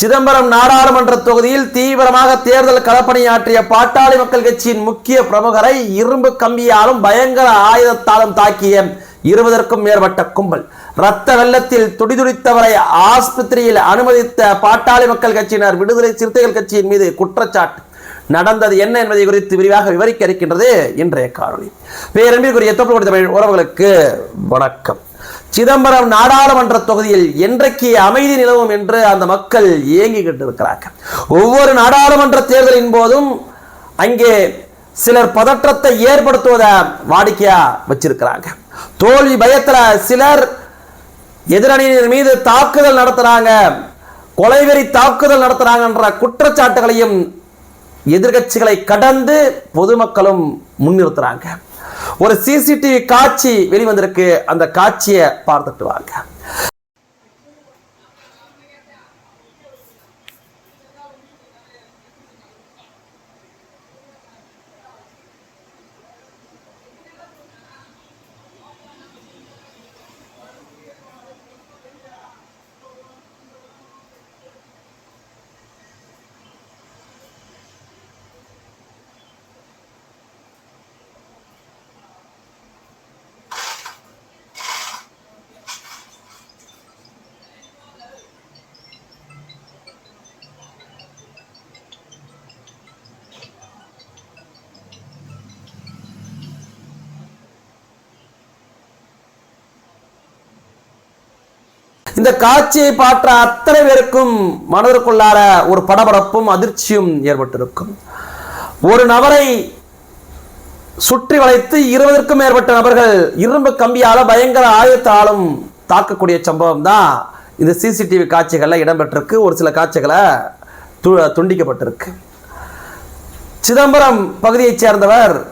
சிதம்பரம் நாடாளுமன்ற தொகுதியில் தீவிரமாக தேர்தல் களப்பணியாற்றிய பாட்டாளி மக்கள் கட்சியின் முக்கிய பிரமுகரை இரும்பு கம்பியாலும் பயங்கர ஆயுதத்தாலும் தாக்கிய இருபதற்கும் மேற்பட்ட கும்பல். ரத்த வெள்ளத்தில் துடிதுடித்தவரை ஆஸ்பத்திரியில் அனுமதித்த பாட்டாளி மக்கள் கட்சியினர் விடுதலை சிறுத்தைகள் கட்சியின் மீது குற்றச்சாட்டு. நடந்தது என்ன என்பதை குறித்து விரிவாக விவரிக்க இருக்கின்றது இன்றைய காணொலி பேரன்பிற்குரிய தொப்பு தமிழ் உறவுகளுக்கு வணக்கம். சிதம்பரம் நாடாளுமன்ற தொகுதியில் என்றைக்கு அமைதி நிலவும் என்று அந்த மக்கள் இயங்கிக்கிட்டு இருக்கிறார்கள் ஒவ்வொரு நாடாளுமன்ற தேர்தலின் போதும் அங்கே சிலர் பதற்றத்தை ஏற்படுத்துவதை வாடிக்கையா வச்சிருக்கிறாங்க. தோல்வி பயத்துல சிலர் எதிரணியினர் மீது தாக்குதல் நடத்துறாங்க கொலைவெறி தாக்குதல் நடத்துறாங்கன்ற குற்றச்சாட்டுகளையும் எதிர்கட்சிகளை கடந்து பொதுமக்களும் முன்னிறுத்துறாங்க. ஒரு சிசிடிவி காட்சி வெளிவந்திருக்கு. அந்த காட்சியை பார்த்துட்டு வாங்க. இந்த காட்சியை பார்த்த அத்தனை பேருக்கும் மனதிற்குள்ளார ஒரு படபடப்பும் அதிர்ச்சியும் ஏற்பட்டிருக்கும். ஒரு நபரை சுற்றி வளைத்து இருபதற்கும் மேற்பட்ட நபர்கள் இரும்பு கம்பியால பயங்கர ஆயத்தாலும் தாக்கக்கூடிய சம்பவம் தான் இந்த சிசிடிவி காட்சிகளில் இடம்பெற்றிருக்கு. ஒரு சில காட்சிகளை து- துண்டிக்கப்பட்டிருக்கு. சிதம்பரம் பகுதியைச் சேர்ந்தவர்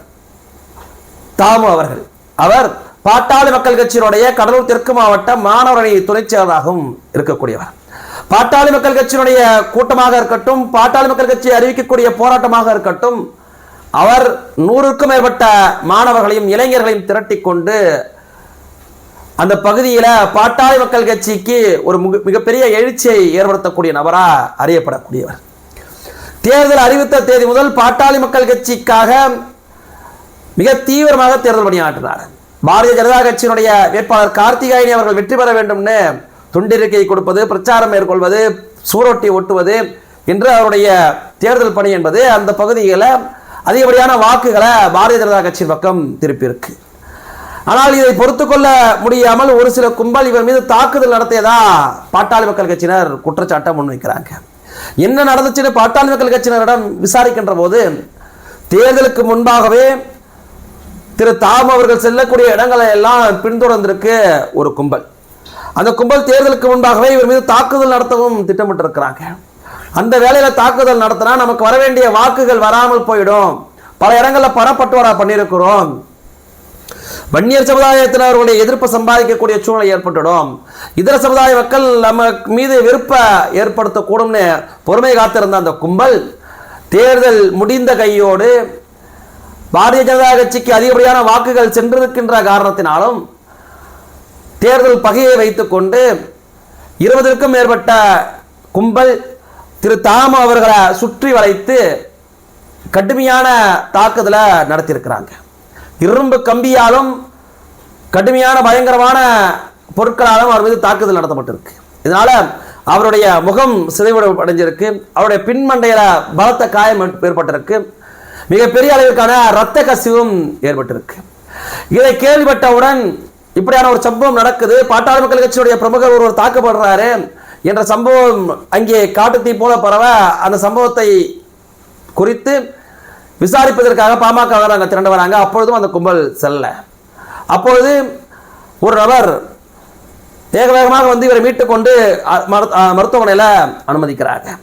தாமு அவர்கள். அவர் பாட்டாளி மக்கள் கட்சியினுடைய கடலூர் தெற்கு மாவட்ட மாணவரணி துணைச் செயலராகவும் இருக்கக்கூடியவர். பாட்டாளி மக்கள் கட்சியினுடைய கூட்டமாக இருக்கட்டும் பாட்டாளி மக்கள் கட்சி அறிவிக்கக்கூடிய போராட்டமாக இருக்கட்டும் அவர் நூறுக்கும் மேற்பட்ட மாணவர்களையும் இளைஞர்களையும் திரட்டி கொண்டு அந்த பகுதியில் பாட்டாளி மக்கள் கட்சிக்கு ஒரு மிகப்பெரிய எழுச்சியை ஏற்படுத்தக்கூடிய நபராக அறியப்படக்கூடியவர். தேர்தல் அறிவித்த தேதி முதல் பாட்டாளி மக்கள் கட்சிக்காக மிக தீவிரமாக தேர்தல் பணியாற்றினார். பாரதிய ஜனதா கட்சியினுடைய வேட்பாளர் கார்த்திகாயனி அவர்கள் வெற்றி பெற வேண்டும்னு துண்டிருக்கை கொடுப்பது பிரச்சாரம் மேற்கொள்வது சூரொட்டி ஒட்டுவது என்று அவருடைய தேர்தல் பணி என்பது அந்த பகுதியில் அதிகப்படியான வாக்குகளை பாரதிய ஜனதா கட்சி பக்கம் திருப்பியிருக்கு. ஆனால் இதை பொறுத்து கொள்ள முடியாமல் ஒரு சில கும்பல் இவர் மீது தாக்குதல் நடத்தியதா பாட்டாளி மக்கள் கட்சியினர் குற்றச்சாட்டை முன்வைக்கிறாங்க. என்ன நடந்துச்சுன்னு பாட்டாளி மக்கள் கட்சியினரிடம் விசாரிக்கின்ற போது தேர்தலுக்கு முன்பாகவே திரு தாம் அவர்கள் செல்லக்கூடிய இடங்களை எல்லாம் பின்தொடர்ந்திருக்கு ஒரு கும்பல். அந்த கும்பல் தேர்தலுக்கு முன்பாகவே இவர் மீது தாக்குதல் நடத்தவும் திட்டமிட்டிருக்கிறாங்க. அந்த வேலையில தாக்குதல் நடத்தினா நமக்கு வர வேண்டிய வாக்குகள் வராமல் போயிடும். பல இடங்களில் பணப்பட்டுவாரா பண்ணியிருக்கிறோம். வன்னியர் சமுதாயத்தினருடைய எதிர்ப்பு சம்பாதிக்கக்கூடிய சூழ்நிலை ஏற்பட்டுடும். இதர சமுதாய மக்கள் நம்ம மீது வெறுப்ப ஏற்படுத்தக்கூடும்னு பொறுமை காத்திருந்த அந்த கும்பல் தேர்தல் முடிந்த கையோடு பாரதிய ஜனதா கட்சிக்கு அதிகப்படியான வாக்குகள் சென்றிருக்கின்ற காரணத்தினாலும் தேர்தல் பகையை வைத்துக்கொண்டு இருபதற்கும் மேற்பட்ட கும்பல் திரு தாம அவர்களை சுற்றி வளைத்து கடுமையான தாக்குதலை நடத்தியிருக்கிறாங்க. இரும்பு கம்பியாலும் கடுமையான பயங்கரமான பொருட்களாலும் அவர் மீது தாக்குதல் நடத்தப்பட்டிருக்கு. இதனால் அவருடைய முகம் சிதைவிட அடைஞ்சிருக்கு அவருடைய பின்மண்டையில் பலத்த காயம் ஏற்பட்டிருக்கு. மிகப்பெரிய அளவிற்கான இரத்த கசிவும் ஏற்பட்டிருக்கு. இதை கேள்விப்பட்டவுடன் இப்படியான ஒரு சம்பவம் நடக்குது. பாட்டாளி மக்கள் கட்சியுடைய பிரமுகர் ஒருவர் தாக்கப்படுறாரு என்ற சம்பவம் அங்கே காட்டுத்தீ போல பரவ அந்த சம்பவத்தை குறித்து விசாரிப்பதற்காக பாமக அங்கே திரண்டு வராங்க. அப்பொழுதும் அந்த கும்பல் செல்ல. அப்பொழுது ஒரு நபர் வேக வேகமாக வந்து இவரை மீட்டு கொண்டு மருத்- அனுமதிக்கிறாங்க.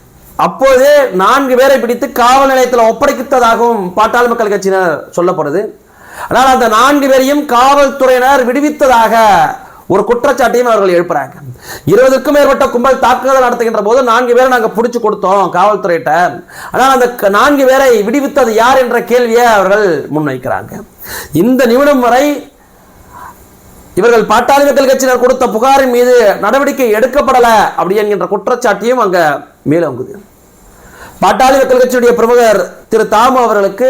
அப்போதே நான்கு பேரை பிடித்து காவல் நிலையத்தில் ஒப்படைத்ததாகவும் பாட்டாளி மக்கள் கட்சியினர் சொல்லப்படுது. ஆனால் அந்த நான்கு பேரையும் காவல்துறையினர் விடுவித்ததாக ஒரு குற்றச்சாட்டையும் அவர்கள் எழுப்புறாங்க. இருபதுக்கும் மேற்பட்ட கும்பல் தாக்குதல் நடத்துகின்ற போது நான்கு பேரை நாங்கள் பிடிச்சு கொடுத்தோம் காவல்துறையிட்ட. ஆனால் அந்த நான்கு பேரை விடுவித்தது யார் என்ற கேள்வியை அவர்கள் முன்வைக்கிறாங்க. இந்த நிமிடம் வரை இவர்கள் பாட்டாளி மக்கள் கட்சியினர் கொடுத்த புகாரின் மீது நடவடிக்கை எடுக்கப்படலை அப்படி என்கின்ற குற்றச்சாட்டையும் அங்கே மேலோங்குது. பாட்டாளி மக்கள் கட்சியுடைய பிரமுகர் திரு தாமு அவர்களுக்கு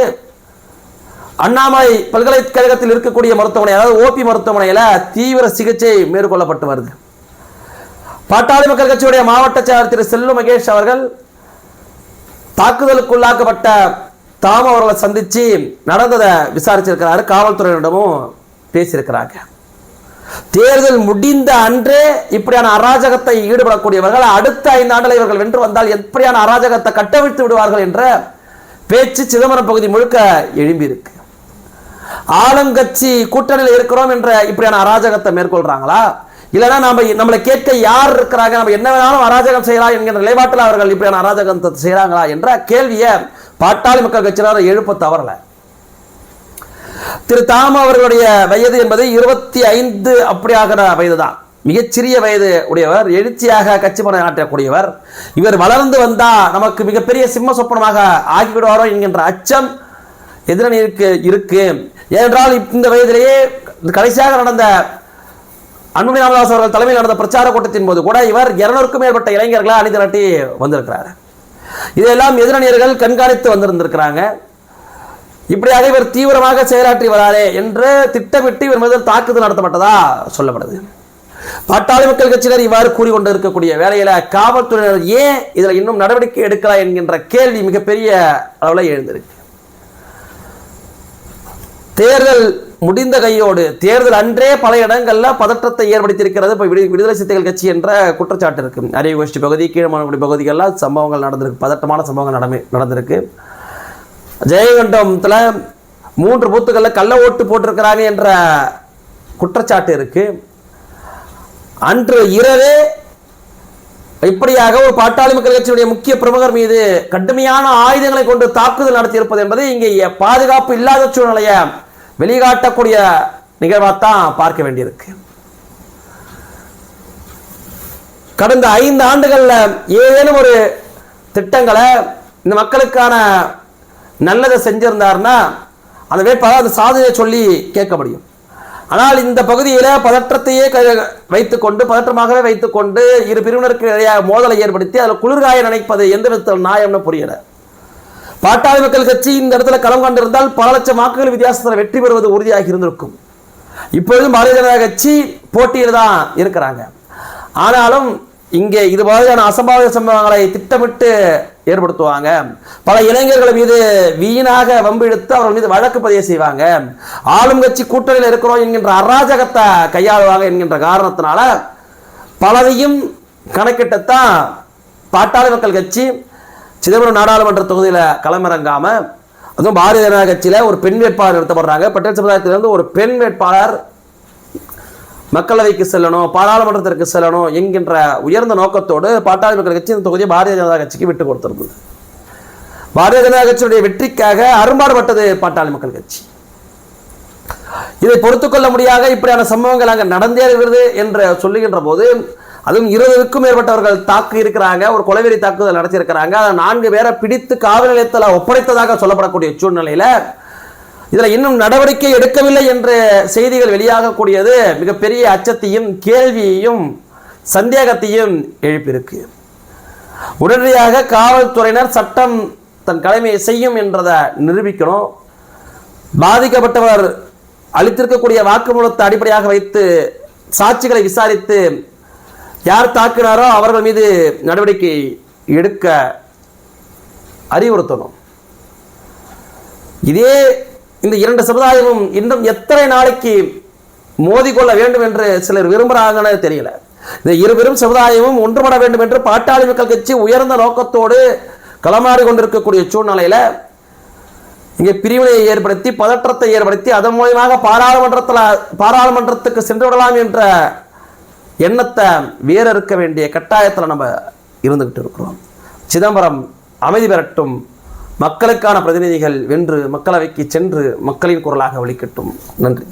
அண்ணாமலை பல்கலைக்கழகத்தில் இருக்கக்கூடிய மருத்துவமனை அதாவது ஓபி மருத்துவமனையில தீவிர சிகிச்சை மேற்கொள்ளப்பட்டு வருது. பாட்டாளி மக்கள் கட்சியுடைய மாவட்ட செயலர் திரு செல்லு மகேஷ் அவர்கள் தாக்குதலுக்குள்ளாக்கப்பட்ட தாமு அவர்களை சந்திச்சு நடந்ததை விசாரிச்சிருக்கிறாரு. காவல்துறையினரிடமும் பேசியிருக்கிறாங்க. தேர்தல் முடிந்த அன்றே இப்படியான அராஜகத்தை ஈடுபடக்கூடியவர்கள் அடுத்த ஐந்து ஆண்டுல இவர்கள் வென்று வந்தால் எப்படியான அராஜகத்தை கட்டவிழ்த்து விடுவார்கள் என்ற பேச்சு சிதம்பரம் பகுதி முழுக்க எழும்பி இருக்கு ஆளுங்கட்சி கூட்டணியில் இருக்கிறோம் என்ற இப்படியான அராஜகத்தை மேற்கொள்றாங்களா? இல்லைனா நாம நம்மளை கேட்க யார் இருக்கிறாங்க? நம்ம என்ன வேணாலும் அராஜகம் செய்யலாம் என்கிற நிலைப்பாட்டில் அவர்கள் இப்படியான அராஜகத்தை செய்யறாங்களா என்ற கேள்வியை பாட்டாளி மக்கள் கட்சியினர் எழுப்ப தவறலை. திரு தாம அவர்களுடைய வயது என்பது இருபத்தி ஐந்து அப்படியாகிற வயது தான் மிகச்சிறிய வயது உடையவர் எழுச்சியாக கட்சி பணம் ஆற்றக்கூடியவர். இவர் வளர்ந்து வந்தா நமக்கு மிகப்பெரிய சிம்ம சொப்பனமாக ஆகிவிடுவாரோ என்கின்ற அச்சம் எதிரணியிற்கு இருக்கு. ஏனென்றால் இந்த வயதிலேயே கடைசியாக நடந்த அன்புமணி ராமதாஸ் அவர்கள் தலைமையில் நடந்த பிரச்சார கூட்டத்தின் போது கூட இவர் இருநூறுக்கும் மேற்பட்ட இளைஞர்களை அணி திரட்டி வந்திருக்கிறார். இதெல்லாம் எதிரணியர்கள் கண்காணித்து வந்திருந்திருக்கிறாங்க. இப்படியாக இவர் தீவிரமாக செயலாற்றி வராரே என்று திட்டமிட்டு இவர் மீது தாக்குதல் நடத்தப்பட்டதா சொல்லப்படுது. பாட்டாளி மக்கள் கட்சியினர் இவ்வாறு கூறிக்கொண்டு இருக்கக்கூடிய வேலையில காவல்துறையினர் ஏன் இதில் இன்னும் நடவடிக்கை எடுக்கலாம் என்கின்ற கேள்வி மிகப்பெரிய அளவில் எழுந்திருக்கு. தேர்தல் முடிந்த கையோடு தேர்தல் அன்றே பல இடங்களில் பதற்றத்தை ஏற்படுத்தியிருக்கிறது. இப்போ விடு விடுதலை சிறுத்தைகள் கட்சி என்ற குற்றச்சாட்டு இருக்கு. அரிய கோஷ்டி பகுதி கீழமானகுடி பகுதிகளில் சம்பவங்கள் நடந்திருக்கு. பதட்டமான சம்பவங்கள் நடமே நடந்திருக்கு. ஜெயகண்டத்தில் மூன்று பூத்துக்களில் கள்ள ஓட்டு போட்டிருக்கிறாங்க என்ற குற்றச்சாட்டு இருக்கு. அன்று இரவே இப்படியாக ஒரு பாட்டாளி மக்கள் கட்சியுடைய முக்கிய பிரமுகர் மீது கடுமையான ஆயுதங்களை கொண்டு தாக்குதல் நடத்தியிருப்பது என்பது இங்கே பாதுகாப்பு இல்லாத சூழ்நிலையை வெளிகாட்டக்கூடிய நிகழ்வாக தான் பார்க்க வேண்டியிருக்கு. கடந்த ஐந்து ஆண்டுகளில் ஏதேனும் ஒரு திட்டங்களை இந்த மக்களுக்கான நல்லதை செஞ்சிருந்தார்னா அந்த வேட்பாளர் அந்த சாதனையை சொல்லி கேட்க முடியும். ஆனால் இந்த பகுதியில் பதற்றத்தையே க- வைத்துக்கொண்டு பதற்றமாகவே வைத்துக்கொண்டு இரு பிரிவினருக்கு இடையே மோதலை ஏற்படுத்தி அதில் குளிர்காய நினைப்பது எந்த விதத்தில் நியாயம்னு புரியல. பாட்டாளி மக்கள் கட்சி இந்த இடத்துல களம் கண்டிருந்தால் பல லட்சம் வாக்குகள் வித்தியாசத்தில் வெற்றி பெறுவது உறுதியாக இருந்திருக்கும். இப்பொழுதும் பாரதிய ஜனதா கட்சி போட்டியில் தான் இருக்கிறாங்க. ஆனாலும் இங்கே இது மாதிரியான அசம்பாவித சம்பவங்களை திட்டமிட்டு ஏற்படுத்துவாங்க. பல இளைஞர்கள் மீது வீணாக வம்பிழுத்து அவர்கள் மீது வழக்கு பதிவு செய்வாங்க. ஆளும் கட்சி கூட்டணியில் இருக்கிறோம் என்கின்ற அராஜகத்தை கையாளுவாங்க என்கின்ற காரணத்தினால பலரையும் கணக்கிட்டத்தான் பாட்டாளி மக்கள் கட்சி சிதம்பரம் நாடாளுமன்ற தொகுதியில் களமிறங்காமல் அதுவும் பாரதிய ஜனதா கட்சியில் ஒரு பெண் வேட்பாளர் நிறுத்தப்படுறாங்க. பட்டேல் சமுதாயத்திலிருந்து ஒரு பெண் வேட்பாளர் மக்களவைக்கு செல்லணும் பாராளுமன்றத்திற்கு செல்லணும் என்கின்ற உயர்ந்த நோக்கத்தோடு பாட்டாளி மக்கள் கட்சி இந்த தொகுதியை பாரதிய ஜனதா கட்சிக்கு விட்டு கொடுத்திருந்தது பாரதிய ஜனதா கட்சியுடைய வெற்றிக்காக அரும்பாடுபட்டது பாட்டாளி மக்கள் கட்சி. இதை பொறுத்துக்கொள்ள முடியாத இப்படியான சம்பவங்கள் அங்கே நடந்தே இருக்கிறது என்று சொல்லுகின்ற போது அதுவும் இருபதுக்கும் மேற்பட்டவர்கள் தாக்கு இருக்கிறாங்க ஒரு கொலைவெறி தாக்குதல் நடத்தியிருக்கிறாங்க. அதை நான்கு பேரை பிடித்து காவல் நிலையத்தில் ஒப்படைத்ததாக சொல்லப்படக்கூடிய சூழ்நிலையில இதில் இன்னும் நடவடிக்கை எடுக்கவில்லை என்ற செய்திகள் வெளியாகக்கூடியது மிகப்பெரிய அச்சத்தையும் கேள்வியையும் சந்தேகத்தையும் எழுப்பியிருக்கு. உடனடியாக காவல்துறையினர் சட்டம் தன் கடமையை செய்யும் என்றதை நிரூபிக்கணும். பாதிக்கப்பட்டவர் அளித்திருக்கக்கூடிய வாக்குமூலத்தை அடிப்படையாக வைத்து சாட்சிகளை விசாரித்து யார் தாக்கினாரோ அவர்கள் மீது நடவடிக்கை எடுக்க அறிவுறுத்தணும். இதே இந்த இரண்டு சமுதாயமும் இன்னும் எத்தனை நாளைக்கு மோதிக்கொள்ள வேண்டும் என்று சிலர் விரும்புகிறாங்கன்னு தெரியல. இந்த இருவரும் சமுதாயமும் ஒன்றுபட வேண்டும் என்று பாட்டாளி மக்கள் கட்சி உயர்ந்த நோக்கத்தோடு களமாறி கொண்டிருக்கக்கூடிய சூழ்நிலையில இங்கே பிரிவினையை ஏற்படுத்தி பதற்றத்தை ஏற்படுத்தி அதன் மூலியமாக பாராளுமன்றத்தில் பாராளுமன்றத்துக்கு சென்று விடலாம் என்ற எண்ணத்தை வேற இருக்க வேண்டிய கட்டாயத்தில் நம்ம இருந்துக்கிட்டு இருக்கிறோம். சிதம்பரம் அமைதி பெறட்டும். மக்களுக்கான பிரதிநிதிகள் வென்று மக்களவைக்கு சென்று மக்களின் குரலாக ஒழிக்கட்டும் நன்றி.